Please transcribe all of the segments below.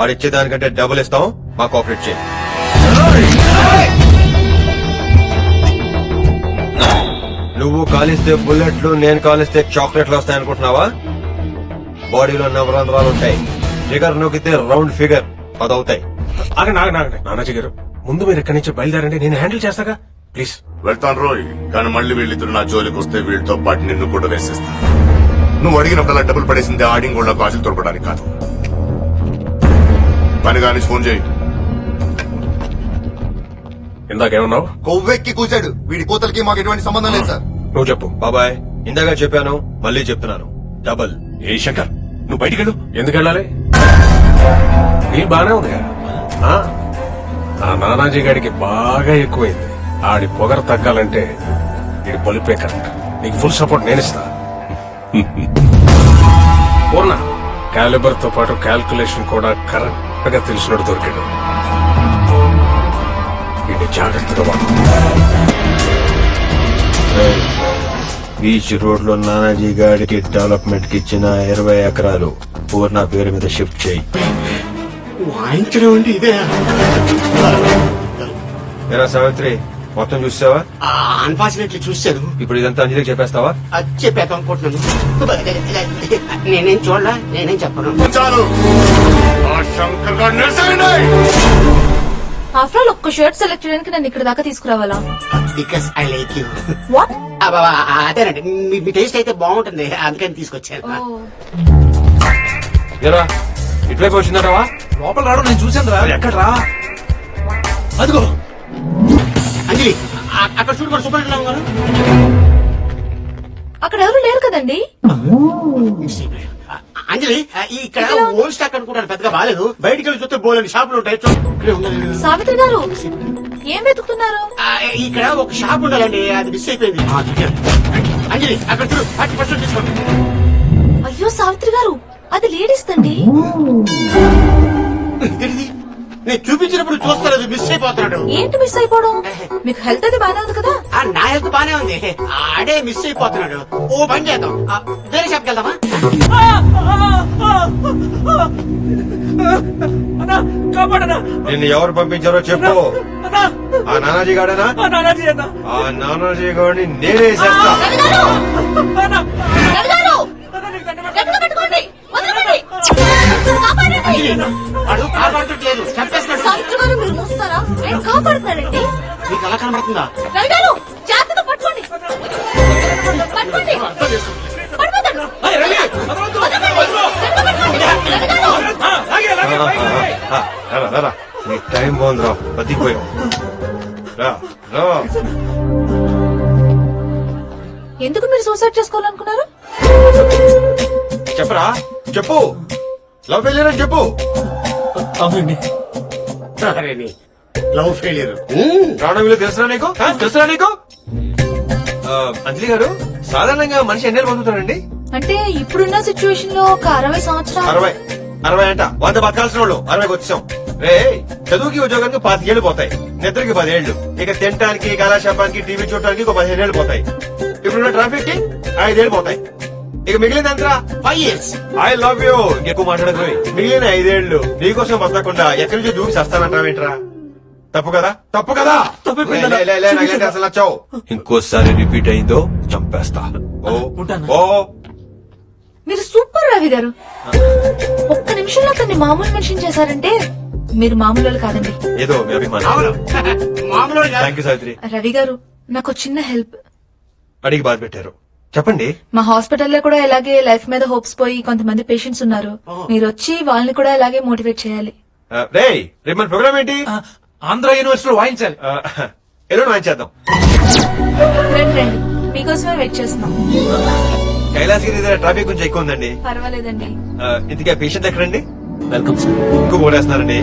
ఆడిచ్చే దానికంటే డబుల్ ఇస్తాం మా కోఆపరేట్ చేయి. నువ్వు కాలిస్తే బుల్లెట్లు నేను కాలిస్తే చాక్లెట్లు వస్తాయి అనుకుంటున్నావా బాడీలో నవరంధ్రాలు ఉంటాయి. ఫిగర్ నొక్కితే రౌండ్ ఫిగర్ పదవుతాయి. ఆగండి ఆగండి ఆగండి. నానాజీ గారు ముందు మీరు ఎక్కడి నుంచి బయలుదేరండి నేను హ్యాండిల్ చేస్తాగా? ప్లీజ్. వెళ్తాను రోయ్ కానీ మళ్ళీ వీళ్ళిద్దరు నా జోలికి వస్తే వీళ్ళతో పాటు నిన్ను కూడా వేసేస్తా. నువ్వు అడిగినప్పుడల్లా డబ్బులు పడేసింది ఆడింగ్ వాళ్ళ కాజులు దొరకడానికి కాదు. పని కానీ ఫోన్ చేయి. ఇందాకేమన్నావు? కొవ్వెక్కి కూశాడు. వీడి కూతలకి మాకు ఎటువంటి సంబంధం లేదు సార్. నువ్వు చెప్పు. బాబాయ్ ఇందాక చెప్పాను మళ్ళీ చెప్తున్నాను. డబల్. ఏ శంకర్ నువ్వు బయటికి వెళ్ళు. ఎందుకు వెళ్ళాలి? వీలు బానే ఉంది కదా. ఆ? ఆ నానాజీ గారికి బాగా ఎక్కువైంది. ఆడి పొగర తగ్గాలంటే వీడి పొలిపే కరెక్ట్. నీకు ఫుల్ సపోర్ట్ నేను ఇస్తా. పూర్ణ క్యాలిబర్తో పాటు క్యాల్కులేషన్ కూడా కరెక్ట్. గా తెలిసినట్టు దొరికాడు. వీడిని జాగ్రత్తగా వాడు. బీచ్ రోడ్లో నానాజీ గాడికి డెవలప్మెంట్కి ఇచ్చిన ఇరవై ఎకరాలు. పూర్ణ పేరు మీద షిఫ్ట్ చేయి. వాయించడం ఇదే. సావిత్రి మొత్తం చూసావా? అన్ఫార్చునేట్లీ చూశాను. ఇప్పుడు ఇదంతా అంజలికి చెప్పేస్తావా? అది చెప్పాక అనుకుంటున్నాను. నేనేం చూడలా? నేనేం చెప్పను. చాలు. ఆఫ్టర్ ఆల్ ఒక్క షర్ట్ సెలెక్ట్ చేయడానికి నన్ను ఇక్కడ దాకా తీసుకురావాలా? Because I like you what అదేనండి. మీ- మీ టేస్ట్ అయితే బాగుంటుంది. అందుకని తీసుకొచ్చాను. ఏరా ఇటువైపు వచ్చిందటవా లోపల రావడం నేను చూశాను రా ఎక్కడ రా అదిగో. అంజలి అక్కడ చూడు సూపర్ గారు. అక్కడ ఎవరు లేరు కదండి? అంజలి ఇక్కడ ఓల్డ్ స్టాక్ అనుకుంటాను పెద్దగా బాగాలేదు. బయటికి వెళ్ళి చూస్తే బోలని షాపులు ఉంటాయి. సావిత్రి గారు ఏం వెతుకుతున్నారు? ఇక్కడ ఒక షాప్ ఉండాలండి అది మిస్ అయిపోయింది. అంజలి అక్కడ చూడు థర్టీ పర్సెంట్ తీసుకోండి అయ్యో సావిత్రి గారు అది లేడీస్ తండి? నేను చూపించినప్పుడు చూస్తారు? అది మిస్ అయిపోతున్నాడు. ఏంటి మిస్ అయిపోవడం? మీకు హెల్త్ అది బాగానే ఉంది కదా? ఆ నా హెల్త్ బానే ఉంది. ఆడే మిస్ అయిపోతున్నాడు. ఓ పని చేద్దాం. ఆ, వేరే షాప్కి వెళ్దామా? అన్నా కాపాడనా నిన్ను ఎవరు పంపించారో చెప్పు. అన్నా ఆ నానాజీ గాడేనా? ఆ నానాజీ అన్నా. ఆ నానాజీ గాడిని నేనే చేస్తా! అన్నా లాగే, లాగే. ఆ, రారా, రారా. నీ టైం బాగుందిరా బతికిపోయావు రా రా ఎందుకు మీరు సూసైడ్ చేసుకోవాలనుకున్నారు? చెప్పరా? చెప్పు. లవ్ ఫెయిలియర్ అని చెప్పు. అవునండి. లవ్ ఫెయిలియర్ ప్రాణం విలువ తెలుసురా నీకు? తెలుసురా నీకు? అంజలి గారు సాధారణంగా మనిషి ఎన్నేళ్ళు పొందుతాడండి అంటే ఇప్పుడున్న సిచ్యువేషన్లో ఒక అరవై సంవత్సరాలు. అరవై. అరవై అంట. వంద బతకాల్సిన వాళ్ళు అరవైకి వచ్చాం. రే చదువుకి ఉద్యోగానికి పాతికేళ్ళు పోతాయి. నిద్రకి పదేళ్ళు ఇక తినడానికి కళాశాపానికి టీవీ చూడటానికి ఒక పదిహేను ఏళ్ళు పోతాయి. ఇప్పుడున్న ట్రాఫిక్కి ఐదేళ్ళు పోతాయి. ఇక మిగిలిందంతా five years I love you ఎక్కువ మాట్లాడకు. మిగిలిన ఐదేళ్ళు నీకోసం బతకకుండా ఎక్కడి నుంచి దూకి చేస్తానంటావేంట్రా? తప్పు కదా? తప్పు కదా? తప్పిపోయిందా? లే, లే, లే, నాకేంటి అసలు నచ్చావు? ఇంకోసారి రిపీట్ అయిందో చంపేస్తా. ఓ ఉంటాను. ఓ. మీరు సూపర్ రవి గారు. ఒక్క నిమిషంలో అతన్ని మామూలు మనిషిని చేశారంటే మీరు మామూలు వాళ్ళు కాదండి. ఏదో మీ అభిమానం. అవును. మామూలు థ్యాంక్ యూ సావిత్రి. రవి గారు నాకు చిన్న హెల్ప్. అడిగి బాధ పెట్టారు. చెప్పండి. మా హాస్పిటల్లో కూడా ఇలాగే లైఫ్ మీద హోప్స్ పోయి కొంతమంది పేషెంట్స్ ఉన్నారు. మీరు వచ్చి వాళ్ళని కూడా ఇలాగే మోటివేట్ చేయాలి. ఆ, రేయ్ రేపు మన ప్రోగ్రామ్ ఏంటి? ఆ, ఆంధ్ర యూనివర్సిటీలో వాయించాలి. ఎల్లుండి వాయించేద్దాం. రండి రండి. మీకోసమే వెయిట్ చేస్తున్నాం. కైలాసగిరి దగ్గర ట్రాఫిక్ కొంచెం ఎక్కువ ఉందండి. పర్వాలేదండి. ఆ, ఇంతకీ ఆ పేషెంట్ ఎక్కడండి? Welcome sir. ఎక్కువ ఓడేస్తున్నారండి.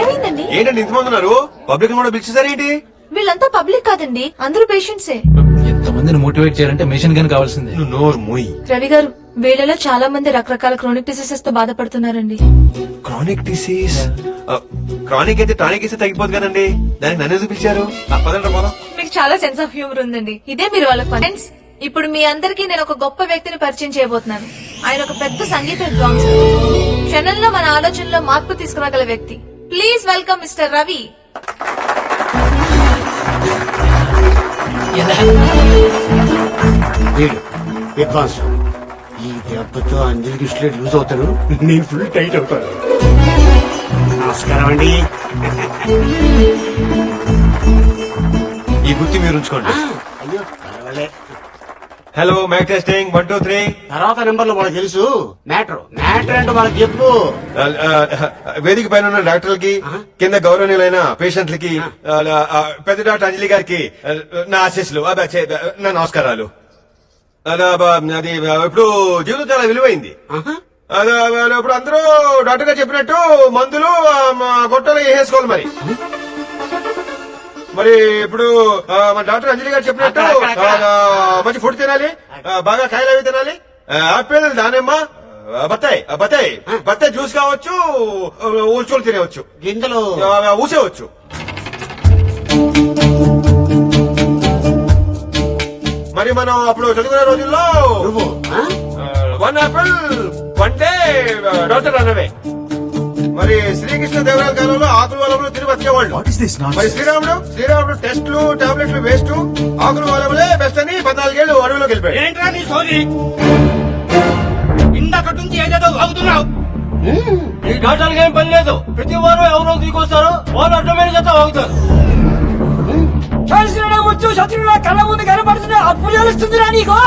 ఏమైందండి? ఏంటండి ఇంతమంది ఉన్నారు? పబ్లిక్ కూడా పిలిచేసారు ఏంటి? వీళ్ళంతా పబ్లిక్ కాదండి అందరూ పేషెంట్సే. ఎంతమందిని మోటివేట్ చేయాలంటే మిషన్ గన్ కావాల్సిందే. నువ్వు నోరు మూయి. రవి గారు వీళ్ళలో చాలా మంది రకరకాల క్రోనిక్ డిసీజెస్తో బాధపడుతున్నారండి. క్రానిక్ డిసీజ్ క్రానిక్ అయితే టానిక్ ఇస్తే తగ్గిపోదు కదండి. దానికి నన్ను ఎందుకు పిలిచారు? ఆ, పదండి రా పోదాం. మీకు చాలా సెన్స్ ఆఫ్ హ్యూమర్ ఉందండి. ఇదే మీరు వాళ్ళ ఫ్రెండ్స్ ఇప్పుడు మీ అందరికీ నేను ఒక గొప్ప వ్యక్తిని పరిచయం చేయబోతున్నాను. ఆయన ఒక పెద్ద సంగీత విద్వాంసుడు. క్షణంలో మన ఆలోచనలో మార్పు తీసుకురాగల వ్యక్తి. ప్లీజ్ వెల్కమ్ మిస్టర్ రవి వీడు విద్వాంస్ ఈ స్లేట్ లూజ్ అవుతాడు నేను ఫుల్ టైట్ అవుతాను నమస్కారం అండి. ఈ గుర్తి మీరు ఉంచుకోండి. అయ్యో పర్వాలే. Hello mike testing one two three తర్వాత నెంబర్లు మనకు తెలుసు. మ్యాటర్ మ్యాటర్ అంటే మనకు చెప్పు. వేదిక పైన ఉన్న డాక్టర్లకి కింద గౌరవనీయులైన పేషెంట్లకి ఆ, పెద్ద డాక్టర్ అంజలి గారికి నా ఆశీస్సులు. నా నమస్కారాలు. అది ఇప్పుడు జీవితం చాలా విలువైంది. ఇప్పుడు అందరూ డాక్టర్ గారు చెప్పినట్టు మందులు గొట్టలు వేసుకోవాలి మరి. మరి ఇప్పుడు మన డాక్టర్ అంజలి గారు చెప్పినట్టు మంచి ఫుడ్ తినాలి బాగా కాయలు అవి తినాలి ఆపిల్ దానిమ్మ బత్తాయి బత్తాయి బత్తాయి జ్యూస్ కావచ్చు ఊల్చోలు తినేవచ్చు. గింజలు. ఊసేవచ్చు. మరి మనం అప్పుడు చదువుకునే రోజుల్లో నువ్వు? One apple one day doctor అన్నవే మరి శ్రీకృష్ణ దేవరాల కాలంలో ఆకులు వలములు తిని బతికేవాళ్ళు. మరి శ్రీరాముడు శ్రీరాముడు టెస్ట్లు టాబ్లెట్లు వేస్ట్ ఆకులు వలములే బెస్ట్ అని పద్నాలుగేళ్ళు అడవిలోకి వెళ్ళిపోయాడు. ఏంట్రా నీ సోది? ఇందాక నుంచి ఏదేదో వాగుతున్నావు ఈ డాక్టర్కి ఏం పని లేదు? ప్రతి వారం ఎవరో దిగొస్తారు వాళ్ళు అడ్డమైన చేత వాగుతారు. కలిసిన ముచ్చు శత్రువుల కళ్ళ ముందు కనపడుతున్న అప్పుడు తెలుస్తుందిరా నీకు?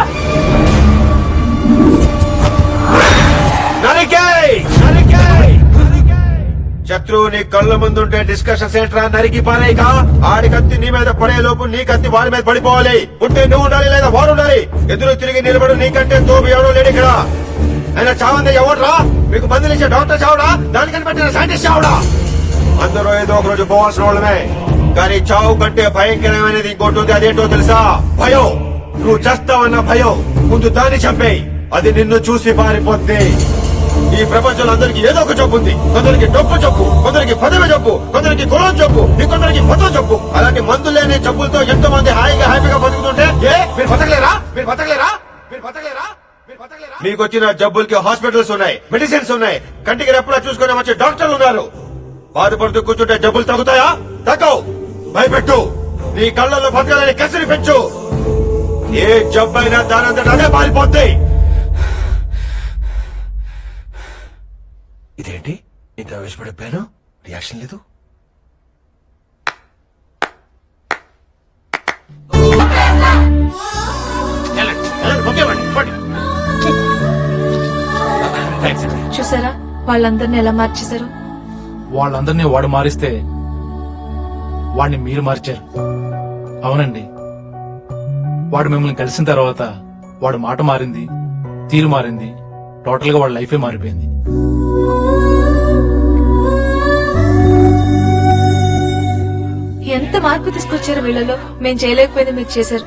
శత్రువు నీ కళ్ళ ముందుంటే డిస్కషన్ సెంటర్ నరికి పారేయక? ఆడి కత్తి నీ మీద పడే లోపు నీ కత్తి వాడి మీద పడిపోవాలి. ఉంటే నువ్వు ఉండాలి లేదా వాడు ఉండాలి? ఎదురు తిరిగి నిలబడు నీకంటే తోపు ఎవడో లేడు ఇక్కడ. ఆయన చావంది ఎవడరా? మీకు మందులు ఇచ్చే డాక్టర్ చావడా? దానికని పెట్టిన సైంటిస్ట్ చావడా? అందరూ ఏదో ఒక రోజు పోవాల్సిన వాళ్ళమే. కానీ చావు కంటే భయంకరమైనది ఇంకోటి ఉంది అదేంటో తెలుసా? భయం. నువ్వు చేస్తావన్న భయం. ముందు దాన్ని చంపేయి. అది నిన్ను చూసి పారిపోద్ది. ఈ ప్రపంచంలో అందరికి ఏదో ఒక జబ్బు ఉంది. కొందరికి డబ్బు జబ్బు కొందరికి పదవి జబ్బు కొందరికి కులం జబ్బు ఇంకొందరికి మతం జబ్బు. అలాంటి మందులు లేని జబ్బులతో ఎంతో మంది హాయిగా హ్యాపీగా బతుకుతుంటే ఏ? మీరు బతకలేరా? మీరు బతకలేరా? మీరు బతకలేరా? మీరు బతకలేరా? మీకు వచ్చిన జబ్బులకి హాస్పిటల్స్ ఉన్నాయి మెడిసిన్స్ ఉన్నాయి. కంటికి రెప్పలా చూసుకునే మంచి డాక్టర్లు ఉన్నారు. బాధపడుతూ కూర్చుంటే జబ్బులు తగ్గుతాయా? తగ్గవు. భయపెట్టు. నీ కళ్ళల్లో బతకాలని కసిరి పెంచు. ఏ జబ్బైనా దానంతట అదే పారిపోద్ది. ఇదేంటి? ఇంత ఆవేశపడిపోయాను? రియాక్షన్ లేదు. చూసారా? వాళ్ళందరినీ ఎలా మార్చేశారు? వాళ్ళందరినీ వాడు మారిస్తే వాడిని మీరు మార్చారు. అవునండి. వాడు మిమ్మల్ని కలిసిన తర్వాత వాడు మాట మారింది తీరు మారింది టోటల్గా వాడి లైఫే మారిపోయింది. ఎంత మార్పు తీసుకొచ్చారు వీళ్ళలో? మేము చేయలేకపోయింది మీరు చేశారు.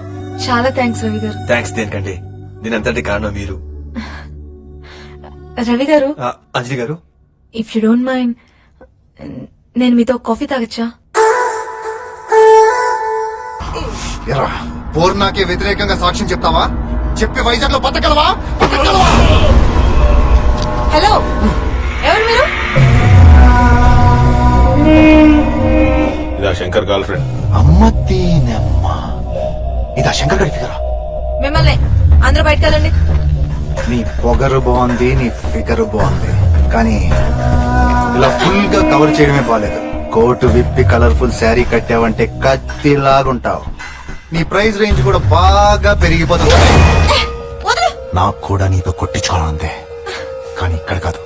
చాలా థ్యాంక్స్ రవి గారు. థ్యాంక్స్ దేనికండి? దీని అంతటి కారణం మీరు? రవి గారు? అంజలి గారు? ఇఫ్ యు డోంట్ మైండ్ నేను మీతో కాఫీ తాగచ్చా? ఎరా పూర్ణాకి వ్యతిరేకంగా సాక్ష్యం చెప్తావా? చెప్పి వైజాగ్లో బతకగలవా? బతకగలవా? హలో ఎవరు మీరు? ఇదా శంకర్ గర్ల్ ఫ్రెండ్ అమ్మ తీనమ్మ. ఇదా శంకర్ గడి ఫిగరా మిమ్మల్ని అందరూ బయటకు వెళ్ళండి. నీ పొగరు బాగుంది నీ ఫిగర్ బాగుంది. కానీ ఇలా ఫుల్గా కవర్ చేయడమే బాగాలేదు కోటు విప్పి కలర్ఫుల్ శారీ కట్టావంటే కత్తిలాగుంటావు. నీ ప్రైస్ రేంజ్ కూడా బాగా పెరిగిపోతుంది. నాకు కూడా నీతో కొట్టించుకోవాలంతే కానీ ఇక్కడ కాదు.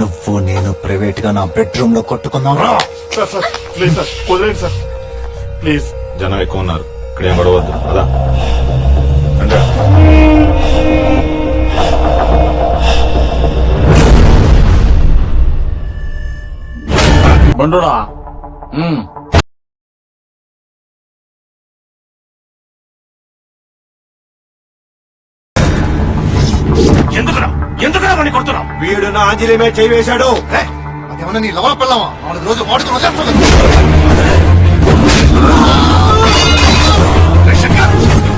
నువ్వు నేను ప్రైవేట్గా నా బెడ్రూమ్లో కొట్టుకుందాం. రా. Sir sir please sir sir. Please జనం ఎక్కువ ఉన్నారు. ఇక్కడ ఏం గొడవద్దు అదా అంటే బండుడా ఎందుకురా? ఎందుకురా వాడిని కొడుతున్నావు? వీడు నా అంజలి మీద చేయి వేశాడు. అదేమన్నా నీ లవల పిల్లవా? నాలుగు రోజులు వాడుకుని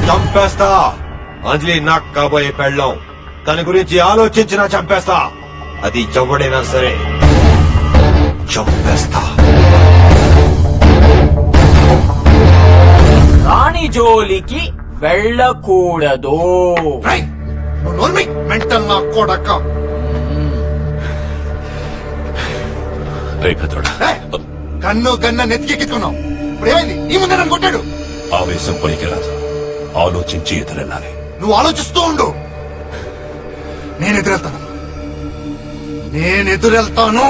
చంపేస్తా. అంజలి నాకు కాబోయే పెళ్ళం. దాని గురించి ఆలోచించినా చంపేస్తా. అది ఎవడైనా సరే చంపేస్తా. రాణి జోలికి వెళ్ళకూడదు. మెంటల్ నా కొడక కన్ను గన్న నెత్తికెక్కుతున్నావు ఇప్పుడు ఏమైంది ఈ ముందే నన్ను కొట్టాడు. ఆవేశం పనికిరాదు ఆలోచించి ఎదురెళ్ళాలి. నువ్వు ఆలోచిస్తూ ఉండు. నేను ఎదురెళ్తాను. నేను ఎదురెళ్తాను.